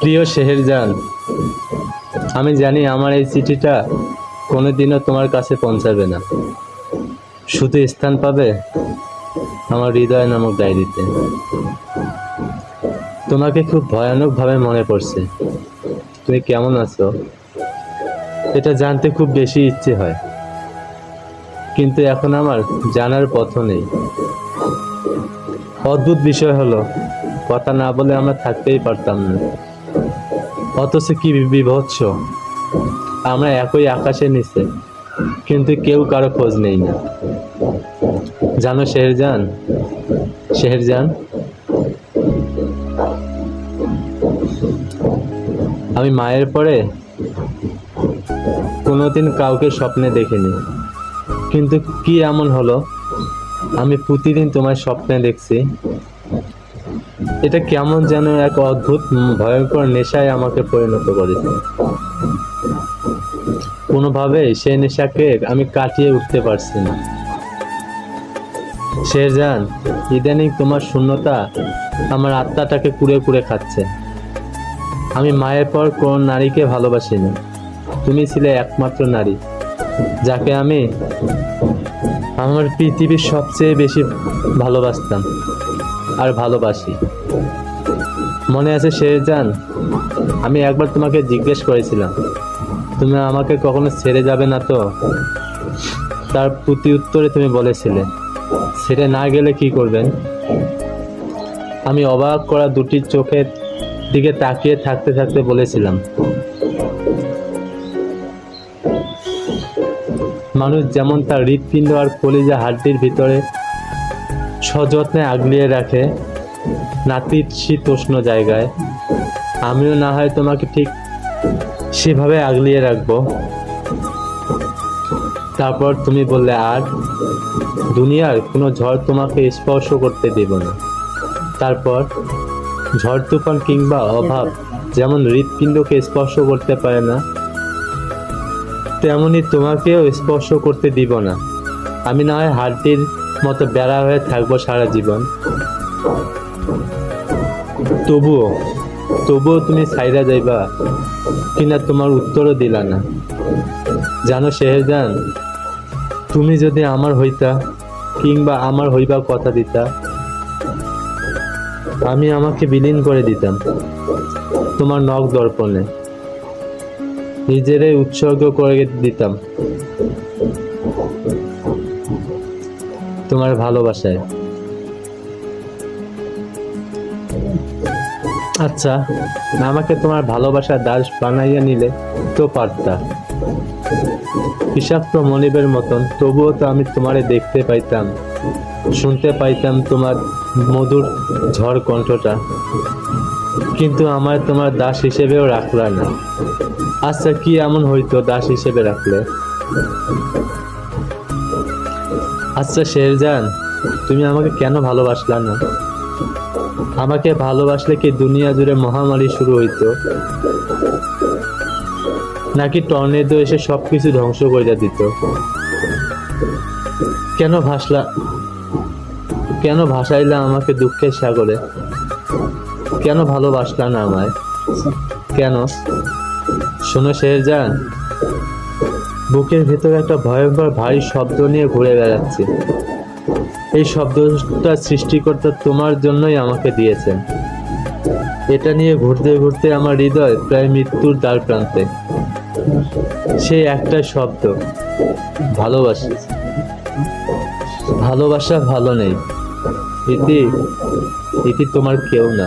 প্রিয় শেহেরজান আমি জানি আমার এই চিঠিটা কোনোদিনও তোমার কাছে পৌঁছাবে না। শুধু স্থান পাবে আমার হৃদয় নামক ডায়েরিতে। তোমাকে খুব ভয়ানকভাবে মনে পড়ছে। তুমি কেমন আছো? এটা জানতে খুব বেশি ইচ্ছে হয়। কিন্তু এখন আমার জানার পথ নেই। অদ্ভুত বিষয় হলো, কথা না বলে আমরা থাকতেই পারতাম না। অথচ কি বিভৎস, আমরা একই আকাশে নিচে, কিন্তু কেউ কারও খোঁজ নেই না। জানো শেরজান? শেরজান? আমি মায়ের পরে কোনোদিন কাউকে স্বপ্নে দেখিনি। কিন্তু কি এমন হলো? আমি প্রতিদিন তোমার স্বপ্নে দেখছি। এটা কেমন যেন এক অদ্ভুত, ভয়ঙ্কর নেশায় আমাকে পরিণত করেছে। কোনোভাবে সেই নেশাকে আমি কাটিয়ে উঠতে পারছি না। শেরজান, ইদানিং তোমার শূন্যতা আমার আত্মাটাকে কুড়ে কুড়ে খাচ্ছে। আমি মায়ের পর কোন নারীকে ভালোবাসি না তুমি ছিলে একমাত্র নারী। যাকে আমি আমার পৃথিবীর সবচেয়ে বেশি ভালোবাসতাম আর ভালোবাসি। মনে আছে শেরজান আমি একবার তোমাকে জিজ্ঞেস করেছিলাম, তুমি আমাকে কখনো ছেড়ে যাবে না তো? তার প্রতি উত্তরে তুমি বলেছিলে, ছেড়ে না গেলে কি করবেন? আমি অবাক করা দুটি চোখের দিকে তাকিয়ে থাকতে থাকতে বলেছিলাম মানুষ যেমন তার হৃৎপিণ্ড আর কলিজা হাড্ডির ভিতরে সযত্নে আগলিয়ে রাখে, নাতির শীতোষ্ণ জায়গায়। আমিও না হয় তোমাকে ঠিক সেভাবে আগলিয়ে রাখব। তারপর তুমি বললে, আর দুনিয়ার কোনো ঝড় তোমাকে স্পর্শ করতে দেব না। তারপর, ঝড়, তুফান কিংবা অভাব যেমন হৃৎপিণ্ডকে স্পর্শ করতে পারে না তেমনি তোমাকেও স্পর্শ করতে দিব না। আমি না হয় হাড্ডির মতো বেড়া হয়ে থাকব সারা জীবন। তবুও তবুও তুমি সাইরা যাইবা কিনা তোমার উত্তরও দিলা না। জানো শেহজান, তুমি যদি আমার হইতা কিংবা আমার হইবা কথা দিতা, আমি আমাকে বিলীন করে দিতাম তোমার নখ দর্পণে। নিজেরাই উৎসর্গ করে দিতাম। তোমার ভালোবাসায়। আচ্ছা আমাকে তোমার ভালোবাসার দাস বানাইয়া নিলে তো পারতা। বিষাক্ত মনিবের মতন, তবুও তো আমি তোমারে দেখতে পাইতাম, শুনতে পাইতাম তোমার মধুর ঝড় কণ্ঠটা। কিন্তু আমার তোমার দাস হিসেবেও রাখলা না। আচ্ছা কি এমন হইতো দাস হিসেবে রাখলে? আচ্ছা শেরজান, তুমি আমাকে কেন ভালোবাসলা না? আমাকে ভালোবাসলে কি দুনিয়া জুড়ে মহামারী শুরু হইতো? নাকি টর্নেডো এসে সবকিছু ধ্বংস করে দিত? কেন ভাসলা কেন ভাসাইলা আমাকে দুঃখের সাগরে? কেন ভালোবাসলা না আমায়? কেন? শোনো শেরজান, বুকের ভেতরে একটা ভয়ঙ্কর ভারী শব্দ নিয়ে ঘুরে বেড়াচ্ছে। এই শব্দটা সৃষ্টিকর্তা তোমার জন্যই আমাকে দিয়েছেন। এটা নিয়ে ঘুরতে ঘুরতে আমার হৃদয় প্রায় মৃত্যুর দ্বার প্রান্তে সেই একটা শব্দ, ভালোবাসি। ভালোবাসা ভালো নেই। ইতি ইতি তোমার কেউ না